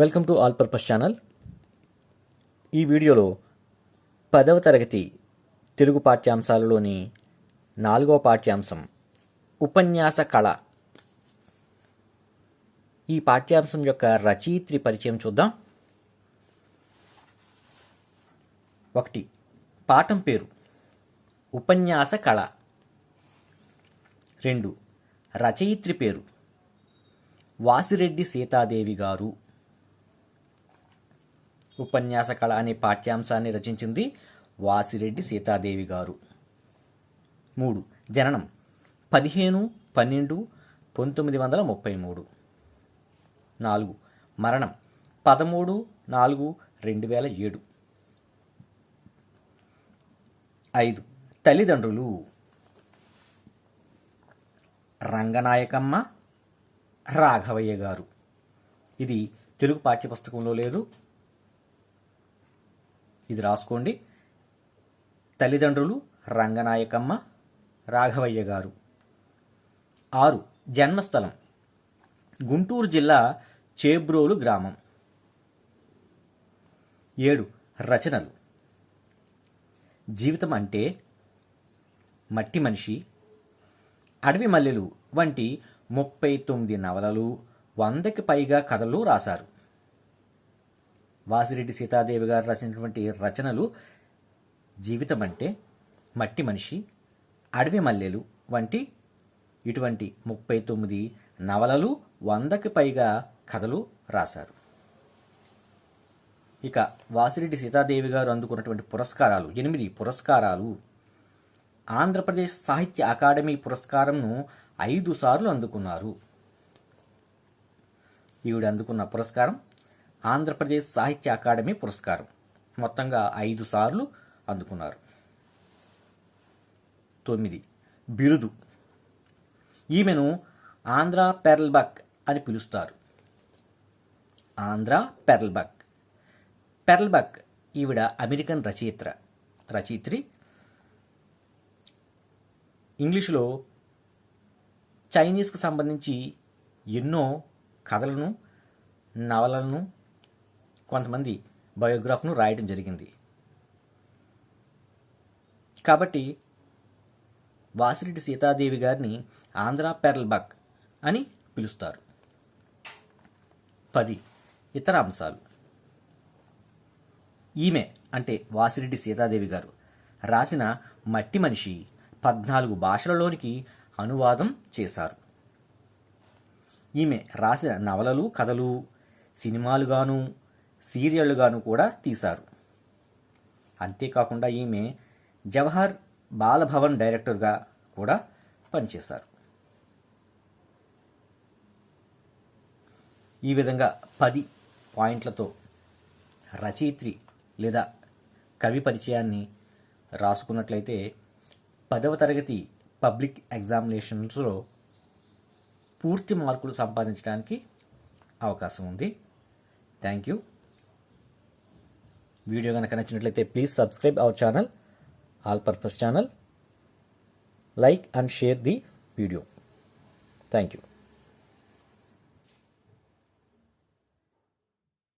Welcome to all purpose channel. ఈ వీడియోలో పదవ తరగతి తెలుగు పాఠ్యాంశాలలోని నాలుగవ పాఠ్యాంశం ఉపన్యాస కళ. ఈ పాఠ్యాంశం యొక్క రచయిత్రి పరిచయం చూద్దాం. ఒకటి పాఠం పేరు ఉపన్యాస కళ. రెండు రచయిత్రి పేరు వాసిరెడ్డి సీతాదేవి గారు. ఉపన్యాస కళ అనే పాఠ్యాంశాన్ని రచించింది వాసిరెడ్డి సీతాదేవి గారు. మూడు. జననం. పదిహేను పన్నెండు పంతొమ్మిది వందల ముప్పై మూడు. నాలుగు. మరణం. పదమూడు నాలుగు రెండు వేల ఏడు. ఐదు. తల్లిదండ్రులు. రంగనాయకమ్మ రాఘవయ్య గారు. ఇది తెలుగు పాఠ్యపుస్తకంలో లేదు ఇది రాసుకోండి. తల్లిదండ్రులు రంగనాయకమ్మ రాఘవయ్య గారు. ఆరు జన్మస్థలం. గుంటూరు జిల్లా చేబ్రోలు గ్రామం. ఏడు రచనలు. జీవితం అంటే మట్టి మనిషి అడవి మల్లెలు వంటి ముప్పై తొమ్మిది నవలలు వందకి పైగా కథలు రాశారు. వాసిరెడ్డి సీతాదేవి గారు రచించినటువంటి రచనలు జీవితం అంటే మట్టి మనిషి అడవి మల్లెలు వంటి ఇటువంటి ముప్పై తొమ్మిది నవలలు వందకి పైగా కథలు రాశారు. ఇక వాసిరెడ్డి సీతాదేవి గారు అందుకున్నటువంటి పురస్కారాలు ఎనిమిది పురస్కారాలు. ఆంధ్రప్రదేశ్ సాహిత్య అకాడమీ పురస్కారంను ఐదు సార్లు అందుకున్నారు. ఈవిడ అందుకున్న పురస్కారం ఆంధ్రప్రదేశ్ సాహిత్య అకాడమీ పురస్కారం. మొత్తంగా ఐదు సార్లు అందుకున్నారు. తొమ్మిది. బిరుదు. ఈమెను ఆంధ్ర పెర్ల్బక్ అని పిలుస్తారు. ఆంధ్ర పెర్ల్బక్. పెర్ల్బక్ ఈవిడ అమెరికన్ రచయిత్ర రచయిత్రి. ఇంగ్లీషులో చైనీస్కు సంబంధించి ఎన్నో కథలను నవలలను కొంతమంది బయోగ్రాఫ్ను రాయడం జరిగింది. కాబట్టి వాసిరెడ్డి సీతాదేవి గారిని ఆంధ్ర పెర్ల్బక్ అని పిలుస్తారు. పది ఇతర అంశాలు. ఈమె అంటే వాసిరెడ్డి సీతాదేవి గారు రాసిన మట్టి మనిషి పద్నాలుగు భాషలలోనికి అనువాదం చేశారు. ఈమె రాసిన నవలలు కథలు సినిమాలుగాను సీరియళ్ళుగాను కూడా తీశారు. అంతేకాకుండా ఈమె జవహర్ బాలభవన్ డైరెక్టర్గా కూడా పనిచేశారు. ఈ విధంగా పది పాయింట్లతో రచయిత్రి లేదా కవి పరిచయాన్ని రాసుకున్నట్లయితే పదవ తరగతి పబ్లిక్ ఎగ్జామినేషన్స్లో పూర్తి మార్కులు సంపాదించడానికి అవకాశం ఉంది. Thank you. వీడియో కనుక నచ్చినట్లయితే please subscribe our channel all purpose channel like and share the video thank you